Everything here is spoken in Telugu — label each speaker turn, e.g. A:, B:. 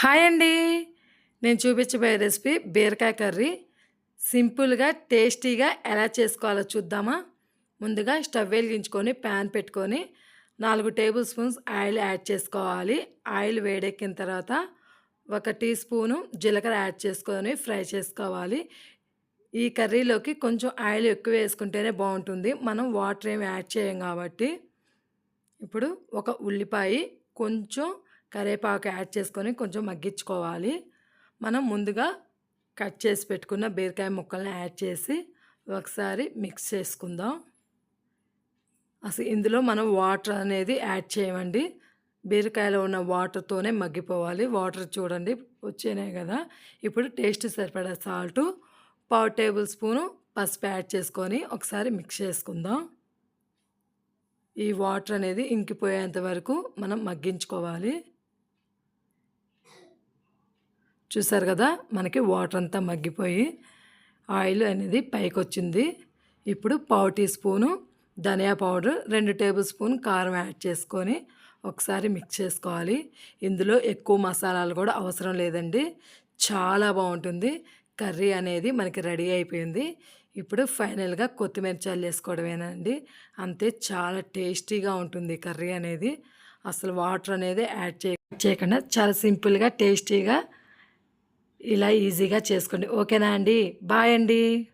A: హాయ్ అండి. నేను చూపించబోయే రెసిపీ బీరకాయ కర్రీ. సింపుల్గా టేస్టీగా ఎలా చేసుకోవాలో చూద్దామా? ముందుగా స్టవ్ వెలిగించుకొని ప్యాన్ పెట్టుకొని నాలుగు టేబుల్ స్పూన్స్ ఆయిల్ యాడ్ చేసుకోవాలి. ఆయిల్ వేడెక్కిన తర్వాత ఒక టీ స్పూను జీలకర్ర యాడ్ చేసుకొని ఫ్రై చేసుకోవాలి. ఈ కర్రీలోకి కొంచెం ఆయిల్ ఎక్కువ వేసుకుంటేనే బాగుంటుంది. మనం వాటర్ ఏమి యాడ్ చేయం కాబట్టి. ఇప్పుడు ఒక ఉల్లిపాయ కొంచెం కరివేపాకు యాడ్ చేసుకొని కొంచెం మగ్గించుకోవాలి. మనం ముందుగా కట్ చేసి పెట్టుకున్న బీరకాయ ముక్కల్ని యాడ్ చేసి ఒకసారి మిక్స్ చేసుకుందాం. అసలు ఇందులో మనం వాటర్ అనేది యాడ్ చేయమండి. బీరకాయలో ఉన్న వాటర్తోనే మగ్గిపోవాలి. వాటర్ చూడండి వచ్చేనాయి కదా. ఇప్పుడు టేస్ట్ సరిపడా సాల్టు పావు టేబుల్ స్పూను పసుపు యాడ్ చేసుకొని ఒకసారి మిక్స్ చేసుకుందాం. ఈ వాటర్ అనేది ఇంకిపోయేంత వరకు మనం మగ్గించుకోవాలి. చూసారు కదా మనకి వాటర్ అంతా మగ్గిపోయి ఆయిల్ అనేది పైకి వచ్చింది ఇప్పుడు పావు టీ స్పూను ధనియా పౌడర్ రెండు టేబుల్ స్పూన్ కారం యాడ్ చేసుకొని ఒకసారి మిక్స్ చేసుకోవాలి. ఇందులో ఎక్కువ మసాలాలు కూడా అవసరం లేదండి. చాలా బాగుంటుంది. కర్రీ అనేది మనకి రెడీ అయిపోయింది. ఇప్పుడు ఫైనల్గా కొత్తిమీర చల్లి వేసుకోవడమేనండి అంతే చాలా టేస్టీగా ఉంటుంది కర్రీ అనేది. అసలు వాటర్ అనేది యాడ్ చేయకుండా చాలా సింపుల్గా టేస్టీగా ఇలా ఈజీగా చేసుకోండి. ఓకేనా అండి? బాయ్ అండి.